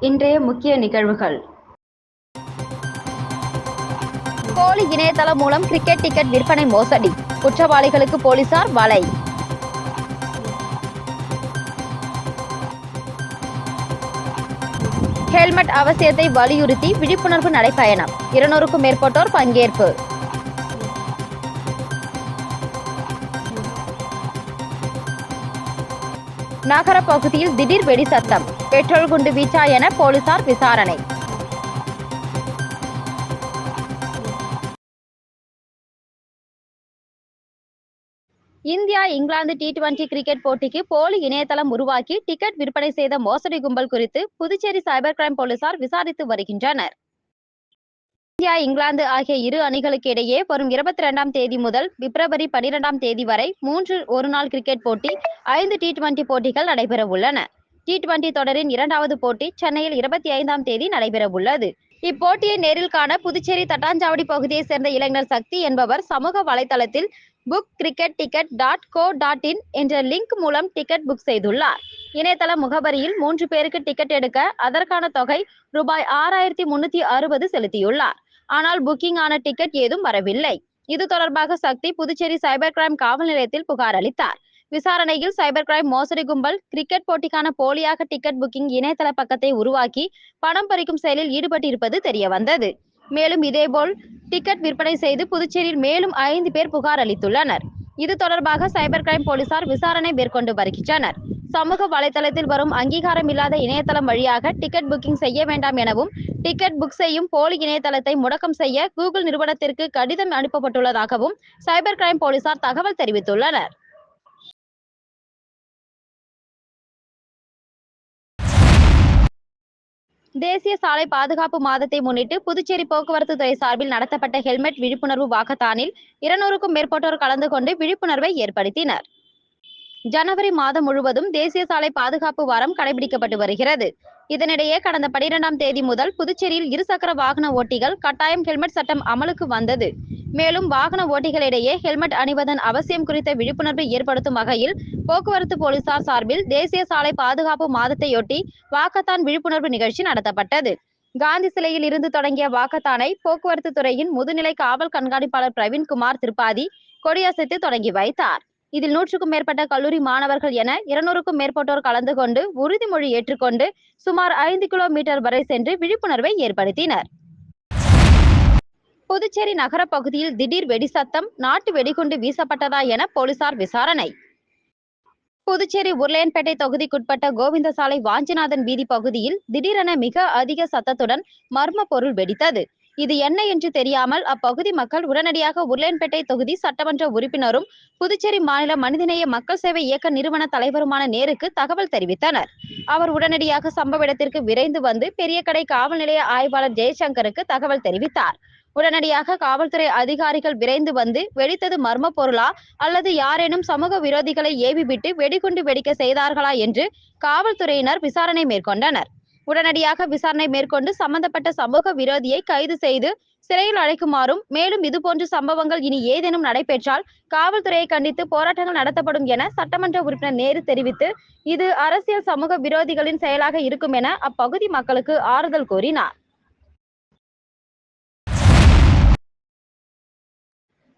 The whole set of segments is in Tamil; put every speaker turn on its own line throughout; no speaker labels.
இன்றைய முக்கிய நிகழ்வுகள்.
போலி இணையதளம் மூலம் கிரிக்கெட் டிக்கெட் விற்பனை மோசடி. குற்றவாளிகளுக்கு போலீசார் வலை. ஹெல்மெட் அவசியத்தை வலியுறுத்தி விழிப்புணர்வு நடைபயணம். இருநூறுக்கும் மேற்பட்டோர் பங்கேற்பு. நகர பகுதியில் திடீர் வெடி சத்தம் பெட்ரோல் குண்டு வீச்சா என போலீசார் விசாரணை. India England T twenty cricket போட்டிக்கு போலி இணையதளம் உருவாக்கி டிக்கெட் விற்பனை செய்த மோசடி கும்பல் குறித்து புதுச்சேரி சைபர் கிரைம் போலீசார் விசாரித்து வருகின்றனர். இந்தியா இங்கிலாந்து ஆகிய இரு அணிகளுக்கு இடையே வரும் இருபத்தி இரண்டாம் தேதி முதல் பிப்ரவரி பனிரெண்டாம் தேதி வரை மூன்று ஒருநாள் கிரிக்கெட் போட்டி ஐந்து டி டுவெண்டி போட்டிகள் நடைபெற உள்ளன டி டுவெண்டி தொடரின் இரண்டாவது போட்டி சென்னையில் இருபத்தி ஐந்தாம் தேதி நடைபெற உள்ளது இப்போட்டியை நேரில் காண புதுச்சேரி தட்டாஞ்சாவடி பகுதியைச் சேர்ந்த இளைஞர் சக்தி என்பவர் சமூக வலைதளத்தில் book cricket ticket dot co dot in என்ற லிங்க் மூலம் டிக்கெட் புக் செய்துள்ளார். இணையதள முகவரியில் மூன்று பேருக்கு டிக்கெட் எடுக்க அதற்கான தொகை ரூபாய் ஆறாயிரத்தி முன்னூத்தி அறுபது செலுத்தியுள்ளார். ஆனால் புக்கிங் ஆன டிக்கெட் ஏதும் வரவில்லை. இது தொடர்பாக சக்தி புதுச்சேரி சைபர் கிரைம் காவல் நிலையத்தில் புகார் அளித்தார். விசாரணையில் சைபர் கிரைம் மோசடி கும்பல் கிரிக்கெட் போட்டிக்கான போலியாக டிக்கெட் புக்கிங் இணையதள பக்கத்தை உருவாக்கி பணம் பறிக்கும் செயலில் ஈடுபட்டிருப்பது தெரிய வந்தது மேலும் இதேபோல் டிக்கெட் விற்பனை செய்து புதுச்சேரியில் மேலும் ஐந்து பேர் புகார் அளித்துள்ளனர். இது தொடர்பாக சைபர் கிரைம் போலீசார் விசாரணை மேற்கொண்டு வருகின்றனர். சமூக வலைதளத்தில் வரும் அங்கீகாரம் இல்லாத இணையதளம் வழியாக டிக்கெட் புக்கிங் செய்ய வேண்டாம் எனவும் டிக்கெட் புக் செய்யும் போலி இணையதளத்தை முடக்கம் செய்ய கூகுள் நிறுவனத்திற்கு கடிதம் அனுப்பப்பட்டுள்ளதாகவும் சைபர் கிரைம் போலீசார் தகவல் தெரிவித்துள்ளனர். தேசிய சாலை பாதுகாப்பு மாதத்தை முன்னிட்டு புதுச்சேரி போக்குவரத்து துறை சார்பில் நடத்தப்பட்ட ஹெல்மெட் விழிப்புணர்வு வாக்கத்தானில் இருநூறுக்கும் மேற்பட்டோர் கலந்து கொண்டு விழிப்புணர்வை ஏற்படுத்தினர். ஜனவரி மாதம் முழுவதும் தேசிய சாலை பாதுகாப்பு வாரம் கடைபிடிக்கப்பட்டு வருகிறது. இதனிடையே கடந்த பனிரெண்டாம் தேதி முதல் புதுச்சேரியில் இருசக்கர வாகன ஓட்டிகள் கட்டாயம் ஹெல்மெட் சட்டம் அமலுக்கு வந்தது. மேலும் வாகன ஓட்டிகளிடையே ஹெல்மெட் அணிவதன் அவசியம் குறித்த விழிப்புணர்வை ஏற்படுத்தும் வகையில் போக்குவரத்து போலீசார் சார்பில் தேசிய சாலை பாதுகாப்பு மாதத்தையொட்டி வாக்கத்தான் விழிப்புணர்வு நிகழ்ச்சி நடத்தப்பட்டது. காந்தி சிலையில் இருந்து தொடங்கிய வாக்கத்தானை போக்குவரத்து துறையின் முதுநிலை காவல் கண்காணிப்பாளர் பிரவீன்குமார் திரிபாதி கொடியசைத்து தொடங்கி வைத்தார். இதில் நூற்றுக்கும் மேற்பட்ட கல்லூரி மாணவர்கள் என இருநூறுக்கும் மேற்பட்டோர் கலந்து கொண்டு உறுதிமொழி ஏற்றுக்கொண்டு சுமார் ஐந்து கிலோமீட்டர் வரை சென்று விழிப்புணர்வை ஏற்படுத்தினர். புதுச்சேரி நகர பகுதியில் திடீர் வெடி சத்தம் நாட்டு வெடிகுண்டு வீசப்பட்டதா என போலீசார் விசாரணை. புதுச்சேரி உருளையன்பேட்டை தொகுதிக்குட்பட்ட கோவிந்தசாலை வாஞ்சிநாதன் வீதி பகுதியில் திடீரென மிக அதிக சத்தத்துடன் மர்ம பொருள் வெடித்தது. இது என்ன என்று தெரியாமல் அப்பகுதி மக்கள் உடனடியாக உருளையன்பேட்டை தொகுதி சட்டமன்ற உறுப்பினரும் புதுச்சேரி மாநில மனிதநேய மக்கள் சேவை இயக்க நிறுவன தலைவருமான நேருக்கு தகவல் தெரிவித்தனர். அவர் உடனடியாக சம்பவ இடத்திற்கு விரைந்து வந்து பெரியகடை காவல் நிலைய ஆய்வாளர் ஜெயசங்கருக்கு தகவல் தெரிவித்தார். உடனடியாக காவல்துறை அதிகாரிகள் விரைந்து வந்து வெடித்தது மர்ம பொருளா அல்லது யாரேனும் சமூக விரோதிகளை ஏவிவிட்டு வெடிகுண்டு வெடிக்க செய்தார்களா என்று காவல்துறையினர் விசாரணை மேற்கொண்டனர். உடனடியாக விசாரணை மேற்கொண்டு சம்பந்தப்பட்ட சமூக விரோதியை கைது செய்து சிறையில் அழைக்குமாறும் மேலும் இதுபோன்ற சம்பவங்கள் இனி ஏதேனும் நடைபெற்றால் காவல்துறையை கண்டித்து போராட்டங்கள் நடத்தப்படும் என சட்டமன்ற உறுப்பினர் நேரு தெரிவித்து இது அரசியல் சமூக விரோதிகளின் செயலாக இருக்கும் என அப்பகுதி மக்களுக்கு ஆறுதல் கூறினார்.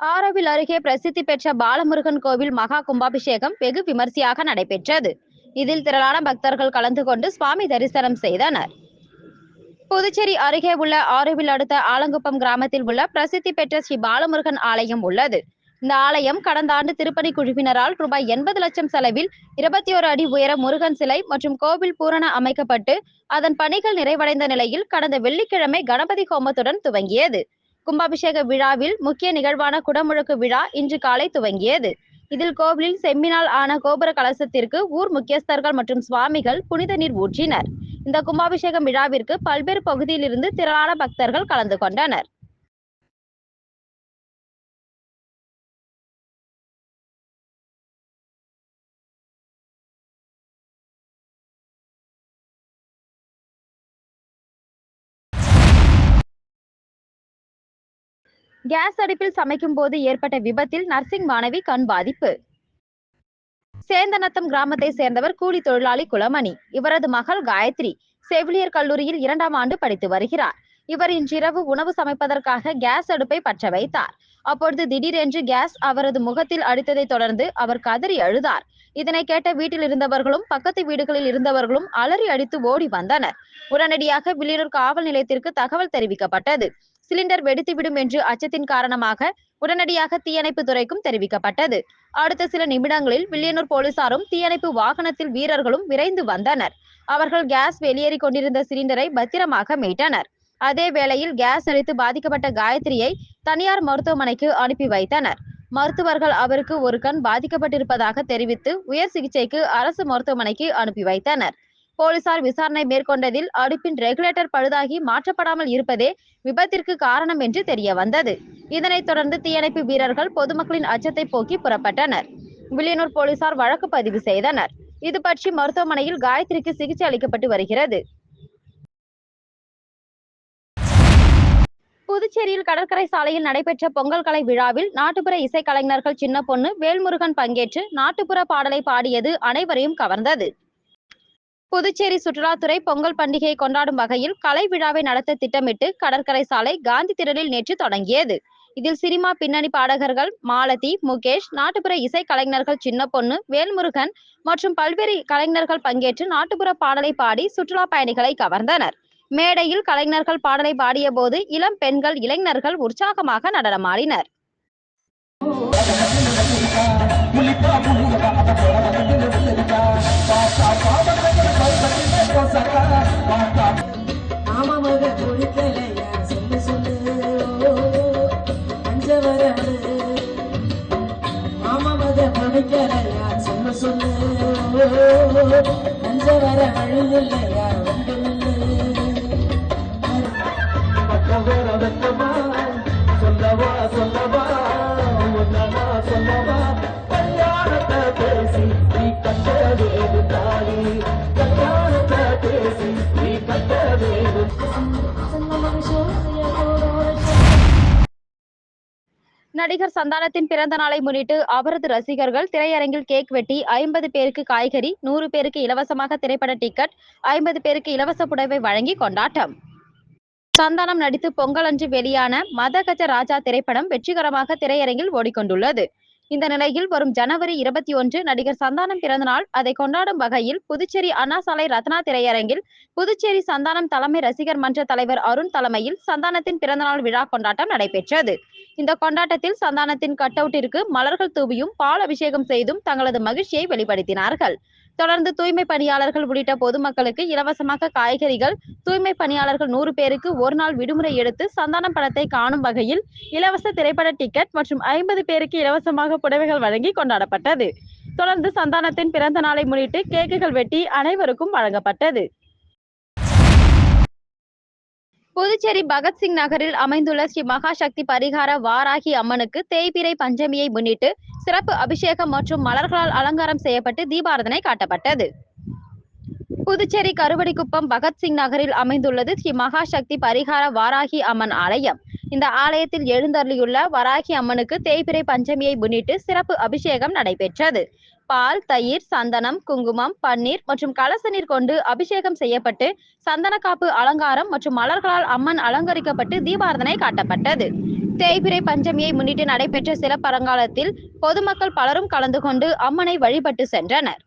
ஆரோவில் அருகே பிரசித்தி பெற்ற பாலமுருகன் கோவில் மகா கும்பாபிஷேகம் வெகு விமர்சையாக நடைபெற்றது. இதில் திரளான பக்தர்கள் கலந்து கொண்டு சுவாமி தரிசனம் செய்தனர். புதுச்சேரி அருகே உள்ள ஆறுவில் அடுத்த ஆலங்குப்பம் கிராமத்தில் உள்ள பிரசித்தி பெற்ற ஸ்ரீ பாலமுருகன் ஆலயம் உள்ளது. இந்த ஆலயம் கடந்த ஆண்டு திருப்பணி குழுவினரால் ரூபாய் எண்பது லட்சம் செலவில் இருபத்தி ஒரு அடி உயர முருகன் சிலை மற்றும் கோவில் பூரண அமைக்கப்பட்டு அதன் பணிகள் நிறைவடைந்த நிலையில் கடந்த வெள்ளிக்கிழமை கணபதி ஹோமத்துடன் துவங்கியது. கும்பாபிஷேக விழாவில் முக்கிய நிகழ்வான குடமுழுக்கு விழா இன்று காலை துவங்கியது. இதில் கோவிலில் செம்மினால் ஆன கோபுர கலசத்திற்கு ஊர் முக்கியஸ்தர்கள் மற்றும் சுவாமிகள் புனித நீர் ஊற்றினர். இந்த கும்பாபிஷேகம் விழாவிற்கு பல்வேறு பகுதியிலிருந்து திரளான பக்தர்கள் கலந்து கொண்டனர். கேஸ் அடுப்பில் சமைக்கும் போது ஏற்பட்ட விபத்தில் நர்சிங் மாணவி கண் பாதிப்பு. சேந்தநத்தம் கிராமத்தை சேர்ந்தவர் கூலி தொழிலாளி குலமணி. இவரது மகள் காயத்ரி செவிலியர் கல்லூரியில் இரண்டாம் ஆண்டு படித்து வருகிறார். இவர் இன்றிரவு உணவு சமைப்பதற்காக கேஸ் அடுப்பை பற்ற வைத்தார். அப்பொழுது திடீரென்று கேஸ் அவரது முகத்தில் அடித்ததை தொடர்ந்து அவர் கதறி அழுதார். இதனை கேட்ட வீட்டில் இருந்தவர்களும் பக்கத்து வீடுகளில் இருந்தவர்களும் அலறி அடித்து ஓடி வந்தனர். உடனடியாக வில்லியனூர் காவல் நிலையத்திற்கு தகவல் தெரிவிக்கப்பட்டது. சிலிண்டர் வெடித்துவிடும் என்று அச்சத்தின் காரணமாக உடனடியாக தீயணைப்பு துறைக்கும் தெரிவிக்கப்பட்டது. அடுத்த சில நிமிடங்களில் வில்லியனூர் போலீசாரும் தீயணைப்பு வாகனத்தில் வீரர்களும் விரைந்து வந்தனர். அவர்கள் கேஸ் வெளியேறிக் கொண்டிருந்த சிலிண்டரை பத்திரமாக மீட்டனர். அதே வேளையில் கேஸ் அடித்து பாதிக்கப்பட்ட காயத்ரியை தனியார் மருத்துவமனைக்கு அனுப்பி வைத்தனர். மருத்துவர்கள் அவருக்கு ஒரு கண் பாதிக்கப்பட்டிருப்பதாக தெரிவித்து உயர் சிகிச்சைக்கு அரசு மருத்துவமனைக்கு அனுப்பி வைத்தனர். போலீசார் விசாரணை மேற்கொண்டதில் அடுப்பின் ரெகுலேட்டர் பழுதாகி மாற்றப்படாமல் இருப்பதே விபத்திற்கு காரணம் என்று தெரிய வந்தது. இதனைத் தொடர்ந்து தீயணைப்பு வீரர்கள் பொதுமக்களின் அச்சத்தை போக்கி புறப்பட்டனர். வில்லியனூர் போலீசார் வழக்கு பதிவு செய்தனர். இது பற்றி மருத்துவமனையில் காயத்ரிக்கு சிகிச்சை அளிக்கப்பட்டு வருகிறது. புதுச்சேரியில் கடற்கரை சாலையில் நடைபெற்ற பொங்கல் கலை விழாவில் நாட்டுப்புற இசைக்கலைஞர்கள் சின்ன பொண்ணு வேல்முருகன் பங்கேற்று நாட்டுப்புற பாடலை பாடியது அனைவரையும் கவர்ந்தது. புதுச்சேரி சுற்றுலாத்துறை பொங்கல் பண்டிகையை கொண்டாடும் வகையில் கலை விழாவை நடத்த திட்டமிட்டு கடற்கரை சாலை காந்தி திடலில் நேற்று தொடங்கியது இதில் சினிமா பின்னணி பாடகர்கள் மாலதி முகேஷ் நாட்டுப்புற இசை கலைஞர்கள் சின்ன பொண்ணு வேல்முருகன் மற்றும் பல்வேறு கலைஞர்கள் பங்கேற்று நாட்டுப்புற பாடலை பாடி சுற்றுலா பயணிகளை கவர்ந்தனர் மேடையில் கலைஞர்கள் பாடலை பாடிய போது இளம் பெண்கள் இளைஞர்கள் உற்சாகமாக நடனமாடினர்
மாமமக குளிக்கலையா சொல்லு சொல்லு. பஞ்சவரடு மாமமக குளிக்கலையா சொல்லு சொல்லு. பஞ்சவர வழுதில்லையா
நடிகர் சந்தானத்தின் பிறந்த நாளை முன்னிட்டு அவரது ரசிகர்கள் திரையரங்கில் கேக் வெட்டி ஐம்பது பேருக்கு காய்கறி நூறு பேருக்கு இலவசமாக திரைப்பட டிக்கெட் ஐம்பது பேருக்கு இலவச புடவை வழங்கி கொண்டாட்டம். சந்தானம் நடித்து பொங்கல் அன்று வெளியான மதகஜ ராஜா திரைப்படம் வெற்றிகரமாக திரையரங்கில் ஓடிக்கொண்டுள்ளது. இந்த நிலையில் வரும் ஜனவரி இருபத்தி ஒன்று நடிகர் சந்தானம் பிறந்தநாள் அதை கொண்டாடும் வகையில் புதுச்சேரி அண்ணா சாலை ரத்னா திரையரங்கில் புதுச்சேரி சந்தானம் தலைமை ரசிகர் மன்ற தலைவர் அருண் தலைமையில் சந்தானத்தின் பிறந்தநாள் விழா கொண்டாட்டம் நடைபெற்றது. இந்த கொண்டாட்டத்தில் சந்தானத்தின் கட் அவுட்டிற்கு மலர்கள் தூவியும் பால் அபிஷேகம் செய்தும் தங்களது மகிழ்ச்சியை வெளிப்படுத்தினார்கள். தொடர்ந்து தூய்மை பணியாளர்கள் உள்ளிட்ட பொதுமக்களுக்கு இலவசமாக காய்கறிகள் தூய்மை பணியாளர்கள் நூறு பேருக்கு ஒரு நாள் விடுமுறை எடுத்து சந்தானம் படத்தை காணும் வகையில் இலவச திரைப்பட டிக்கெட் மற்றும் ஐம்பது பேருக்கு இலவசமாக புடவைகள் வழங்கி கொண்டாடப்பட்டது. தொடர்ந்து சந்தானத்தின் பிறந்த நாளை முன்னிட்டு கேக்குகள் வெட்டி அனைவருக்கும் வழங்கப்பட்டது. புதுச்சேரி பகத்சிங் நகரில் அமைந்துள்ள ஸ்ரீ மகாசக்தி பரிகார வாராகி அம்மனுக்கு தேய்பிறை பஞ்சமியை முன்னிட்டு சிறப்பு அபிஷேகம் மற்றும் மலர்களால் அலங்காரம் செய்யப்பட்டு தீபாரதனை காட்டப்பட்டது. புதுச்சேரி கருவடிக்குப்பம் பகத்சிங் நகரில் அமைந்துள்ளது. ஸ்ரீ மகாசக்தி பரிகார வாராகி அம்மன் ஆலயம். இந்த ஆலயத்தில் எழுந்தருளியுள்ள வராகி அம்மனுக்கு தேய்பிறை பஞ்சமியை முன்னிட்டு சிறப்பு அபிஷேகம் நடைபெற்றது. பால் தயிர் சந்தனம் குங்குமம் பன்னீர் மற்றும் கலச நீர் கொண்டு அபிஷேகம் செய்யப்பட்டு சந்தனக்காப்பு அலங்காரம் மற்றும் மலர்களால் அம்மன் அலங்கரிக்கப்பட்டு தீபாரதனை காட்டப்பட்டது. தேய்பிறை பஞ்சமியை முன்னிட்டு நடைபெற்ற சிறப்பரங்காலத்தில் பொதுமக்கள் பலரும் கலந்து கொண்டு அம்மனை வழிபட்டு சென்றனர்.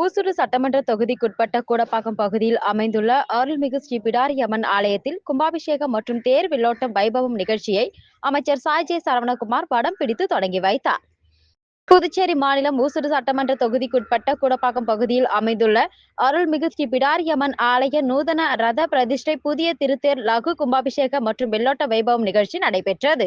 ஊசுடு சட்டமன்ற தொகுதிக்குட்பட்ட கூடப்பாக்கம் பகுதியில் அமைந்துள்ள அருள்மிகு ஸ்ரீ பிடாரியம்மன் ஆலயத்தில் கும்பாபிஷேகம் மற்றும் தேர் வில்லோட்டம் வைபவம் நிகழ்ச்சியை அமைச்சர் சாய்ஜே சரவணகுமார் படம் பிடித்து தொடங்கி வைத்தார். புதுச்சேரி மாநிலம் ஊசுடு சட்டமன்ற தொகுதிக்குட்பட்ட கூடப்பாக்கம் பகுதியில் அமைந்துள்ள அருள்மிகு ஸ்ரீ பிடாரியம்மன் ஆலய நூதன ரத பிரதிஷ்டை புதிய திருத்தேர் லகு கும்பாபிஷேகம் மற்றும் வெள்ளோட்ட வைபவம் நிகழ்ச்சி நடைபெற்றது.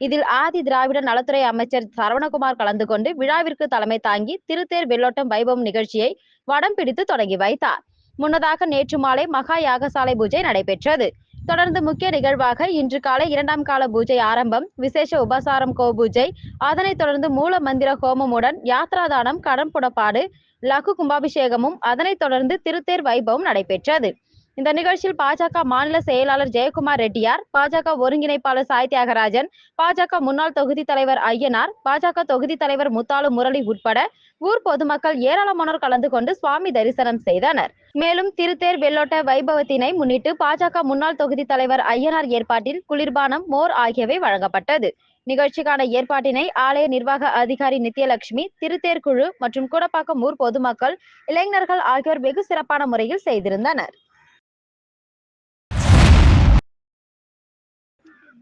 இதில் ஆதி திராவிட நலத்துறை அமைச்சர் சரவணகுமார் கலந்து கொண்டு விழாவிற்கு தலைமை தாங்கி திருத்தேர் வெள்ளோட்டம் வைபவம் நிகழ்ச்சியை வடம் பிடித்து தொடங்கி வைத்தார். முன்னதாக நேற்று மாலை மகா யாகசாலை பூஜை நடைபெற்றது. தொடர்ந்து முக்கிய நிகழ்வாக இன்று காலை இரண்டாம் கால பூஜை ஆரம்பம் விசேஷ உபசாரம் கோ பூஜை அதனைத் தொடர்ந்து மூல மந்திர ஹோமமுடன் யாத்ராதானம் கடன் புடப்பாடு லகு கும்பாபிஷேகமும் அதனைத் தொடர்ந்து திருத்தேர் வைபவம் நடைபெற்றது. இந்த நிகழ்ச்சியில் பாஜக மாநில செயலாளர் ஜெயக்குமார் ரெட்டியார் பாஜக ஒருங்கிணைப்பாளர் சாய் தியாகராஜன் பாஜக முன்னாள் தொகுதி தலைவர் ஐயனார் பாஜக தொகுதி தலைவர் முத்தாலு முரளி உட்பட ஊர் பொதுமக்கள் ஏராளமானோர் கலந்து கொண்டு சுவாமி தரிசனம் செய்தனர். மேலும் திருத்தேர் வெள்ளோட்ட வைபவத்தினை முன்னிட்டு பாஜக முன்னாள் தொகுதி தலைவர் ஐயனார் ஏற்பாட்டில் குளிர்பானம் மோர் ஆகியவை வழங்கப்பட்டது. நிகழ்ச்சிக்கான ஏற்பாட்டினை ஆலய நிர்வாக அதிகாரி நித்யலட்சுமி திருத்தேர் குழு மற்றும் கூடப்பாக்கம் ஊர் பொதுமக்கள் இளைஞர்கள் ஆகியோர் வெகு சிறப்பான முறையில் செய்திருந்தனர்.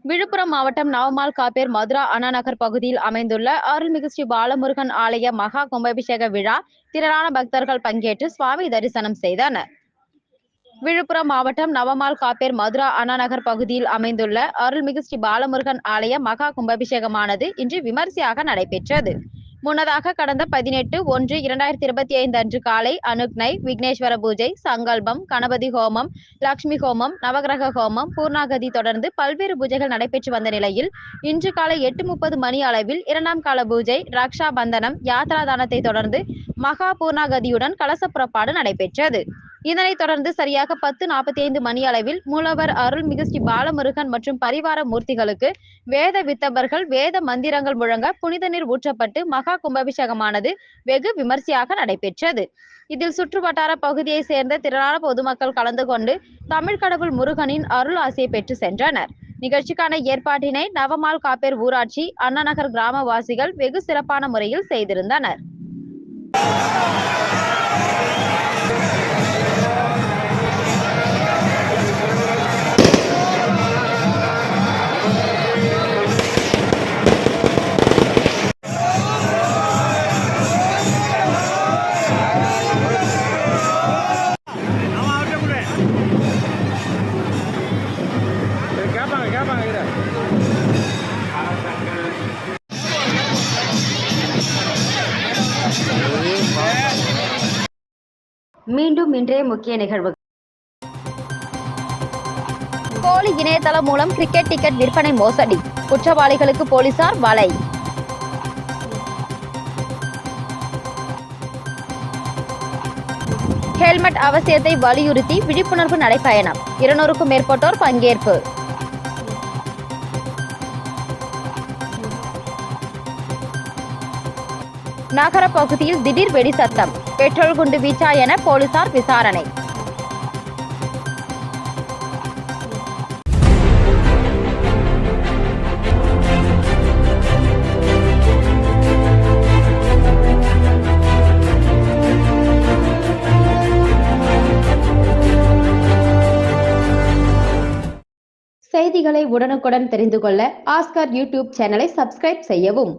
விழுப்புரம் மாவட்டம் நவமால் காப்பேர் மதுரா அண்ணாநகர் பகுதியில் அமைந்துள்ள அருள்மிகு ஸ்ரீ பாலமுருகன் ஆலய மகா கும்பாபிஷேக விழா திரளான பக்தர்கள் பங்கேற்று சுவாமி தரிசனம் செய்தனர். விழுப்புரம் மாவட்டம் நவமால் காப்பேர் மதுரா அண்ணாநகர் பகுதியில் அமைந்துள்ள அருள்மிகு ஸ்ரீ பாலமுருகன் ஆலய மகா கும்பாபிஷேகமானது இன்று விமர்சையாக நடைபெற்றது. முன்னதாக கடந்த பதினெட்டு ஒன்று இரண்டாயிரத்தி இருபத்தி ஐந்து அன்று காலை அனுக்னை விக்னேஸ்வர பூஜை சங்கல்பம் கணபதி ஹோமம் லக்ஷ்மி ஹோமம் நவகிரக ஹோமம் பூர்ணாகதி தொடர்ந்து பல்வேறு பூஜைகள் நடைபெற்று வந்த நிலையில் இன்று காலை எட்டு முப்பது மணி அளவில் இரண்டாம் கால பூஜை ரக்ஷா பந்தனம் யாத்ராதானத்தை தொடர்ந்து மகா பூர்ணாகதியுடன் கலச புறப்பாடு நடைபெற்றது. இதனைத் தொடர்ந்து சரியாக பத்து நாற்பத்தி ஐந்து மணி அளவில் மூலவர் அருள்மிகு ஸ்ரீ பாலமுருகன் மற்றும் பரிவார மூர்த்திகளுக்கு வேத வித்தபர்கள் வேத மந்திரங்கள் முழங்க புனித நீர் ஊற்றப்பட்டு மகா கும்பாபிஷேகமானது வெகு விமர்சையாக நடைபெற்றது. இதில் சுற்றுவட்டார பகுதியை சேர்ந்த திரளான பொதுமக்கள் கலந்து கொண்டு தமிழ் கடவுள் முருகனின் அருள் ஆசையை பெற்று சென்றனர். நிகழ்ச்சிக்கான ஏற்பாட்டினை நவமால் காப்பேர் ஊராட்சி அண்ணாநகர் கிராமவாசிகள் வெகு சிறப்பான முறையில் செய்திருந்தனர். முக்கிய நிகழ்வு. போலி இணையதளம் மூலம் கிரிக்கெட் டிக்கெட் விற்பனை மோசடி. குற்றவாளிகளுக்கு போலீசார் வலை. ஹெல்மெட் அவசியத்தை வலியுறுத்தி விழிப்புணர்வு நடைபயணம். இருநூறுக்கும் மேற்பட்டோர் பங்கேற்பு. நகர பகுதியில் திடீர் வெடி சத்தம். பெட்ரோல் குண்டு வீச்சா என போலீசார் விசாரணை. செய்திகளை உடனுக்குடன் தெரிந்து கொள்ள ஆஸ்கர் யூடியூப் சேனலை சப்ஸ்கிரைப் செய்யவும்.